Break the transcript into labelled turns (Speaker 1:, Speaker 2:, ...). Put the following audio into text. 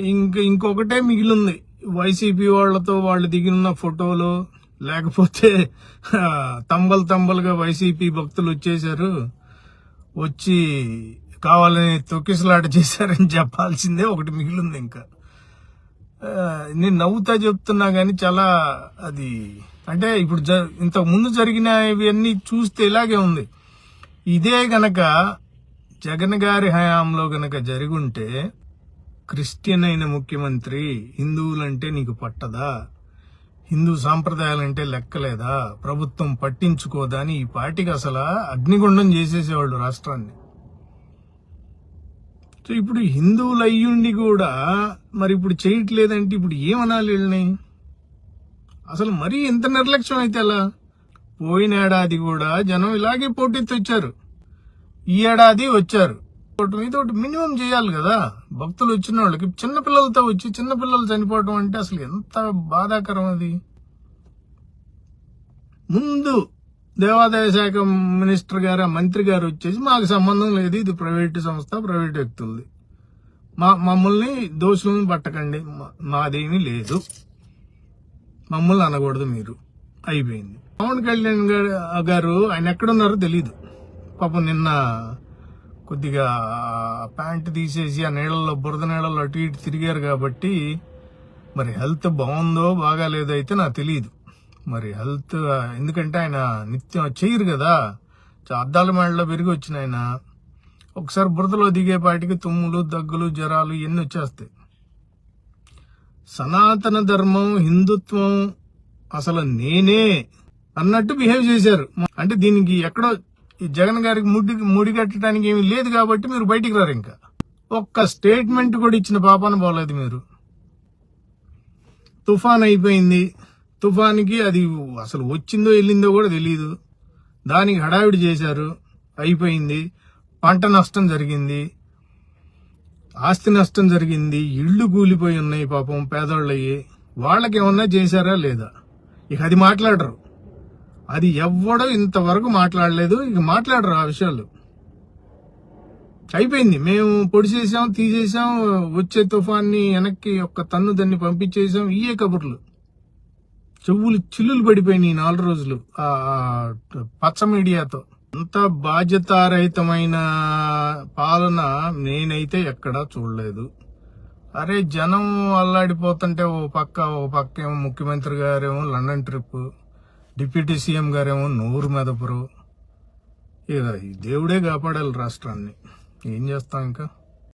Speaker 1: ఇంక ఇంకొకటే మిగిలింది. వైసీపీ వాళ్ళతో వాళ్ళు దిగిన ఫోటోలు లేకపోతే తంబల్ తంబలు తంబలుగా వైసీపీ భక్తులు వచ్చేసారు వచ్చి కావాలని తొక్కిసలాట చేశారని చెప్పాల్సిందే ఒకటి మిగిలింది ఇంకా. నేను నవ్వుతా చెప్తున్నా కానీ చాలా అది అంటే ఇప్పుడు జ- ఇంతకు ముందు జరిగిన ఇవన్నీ చూస్తే ఇలాగే ఉంది. ఇదే గనక జగన్ గారి హయాంలో గనక ఉంటే క్రిస్టియన్ అయిన ముఖ్యమంత్రి హిందువులంటే నీకు పట్టదా? హిందూ సాంప్రదాయాలంటే లెక్కలేదా? ప్రభుత్వం పట్టించుకోదా అని ఈ పార్టీకి అసలు అగ్నిగుండం చేసేసేవాళ్ళు రాష్ట్రాన్ని. సో ఇప్పుడు హిందువులు అయ్యుండి కూడా మరి ఇప్పుడు చేయట్లేదంటే ఇప్పుడు ఏమనాలి వీళ్ళని? అసలు మరీ ఎంత నిర్లక్ష్యం అయితే అలా పోయిన ఏడాది కూడా జనం ఇలాగే పోటెత్తి వచ్చారు ఈ ఏడాది వచ్చారు. ఒకటి ఒకటి మినిమం చేయాలి కదా. భక్తులు వచ్చిన వాళ్ళకి చిన్నపిల్లలతో వచ్చి చిన్నపిల్లలు చనిపోవటం చనిపోవడం అంటే అసలు ఎంత బాధాకరం అది. ముందు దేవాదాయ శాఖ మినిస్టర్ గారు మంత్రి గారు వచ్చేసి మాకు సంబంధం లేదు. ఇది ప్రైవేట్ సంస్థ ప్రైవేట్ వ్యక్తులది. మా మమ్మల్ని దోషులను పట్టకండి. మా- మాదేమీ లేదు. మమ్మల్ని అనకూడదు మీరు. అయిపోయింది. పవన్ కళ్యాణ్ గారు- గారు ఆయన ఎక్కడున్నారో తెలీదు. పాపం నిన్న కొద్దిగా ప్యాంట్ తీసేసి ఆ నీళ్ళలో బురద నీళ్ళలో అటు ఇటు తిరిగారు కాబట్టి మరి హెల్త్ బాగుందో బాగాలేదో అయితే నాకు తెలియదు మరి హెల్త్ ఎందుకంటే ఆయన నిత్యం చేయరు కదా. అద్దాల మేడలో పెరిగి వచ్చిన ఆయన. ఒకసారి బురదలో దిగేపాటికి తుమ్ములు దగ్గులు జ్వరాలు ఇవన్నీ వచ్చేస్తాయి. సనాతన ధర్మం హిందుత్వం అసలు నేనే అన్నట్టు బిహేవ్ చేశారు. అంటే దీనికి ఎక్కడో ఈ జగన్ గారికి ముడి ముడి కట్టడానికి ఏమీ లేదు కాబట్టి మీరు బయటికి రారు ఇంకా. ఒక్క స్టేట్మెంట్ కూడా ఇచ్చిన పాపాన పోలేదు మీరు. తుఫాన్ అయిపోయింది. తుఫాన్కి అది అసలు వచ్చిందో వెళ్ళిందో కూడా తెలియదు దానికి హడావిడి చేశారు. అయిపోయింది. పంట నష్టం జరిగింది. ఆస్తి నష్టం జరిగింది. ఇళ్ళు కూలిపోయి ఉన్నాయి పాపం పేదోళ్ళయ్యి. వాళ్ళకి ఏమన్నా చేశారా లేదా? ఇక అది మాట్లాడరు. అది ఎవ్వడో ఇంతవరకు మాట్లాడలేదు. ఇక మాట్లాడరు ఆ విషయాలు. అయిపోయింది. మేము పొడి చేసాం తీసేసాం వచ్చే తుఫాన్ని వెనక్కి ఒక్క తన్ను దాన్ని పంపించేసాం ఇయే కబుర్లు. చెవులు చిల్లులు పడిపోయినాయి ఈ నాలుగు రోజులు ఆ ఆ పచ్చ మీడియాతో. అంత బాధ్యతారహితమైన పాలన నేనైతే ఎక్కడా చూడలేదు. అరే జనం అల్లాడిపోతుంటే ఓ పక్క ఓ పక్క ఏమో ముఖ్యమంత్రి గారేమో లండన్ ట్రిప్ డిప్యూటీ సీఎం గారేమో నూరు మెదపురు. ఇక ఈ దేవుడే కాపాడాలి రాష్ట్రాన్ని. ఏం చేస్తాం ఇంకా?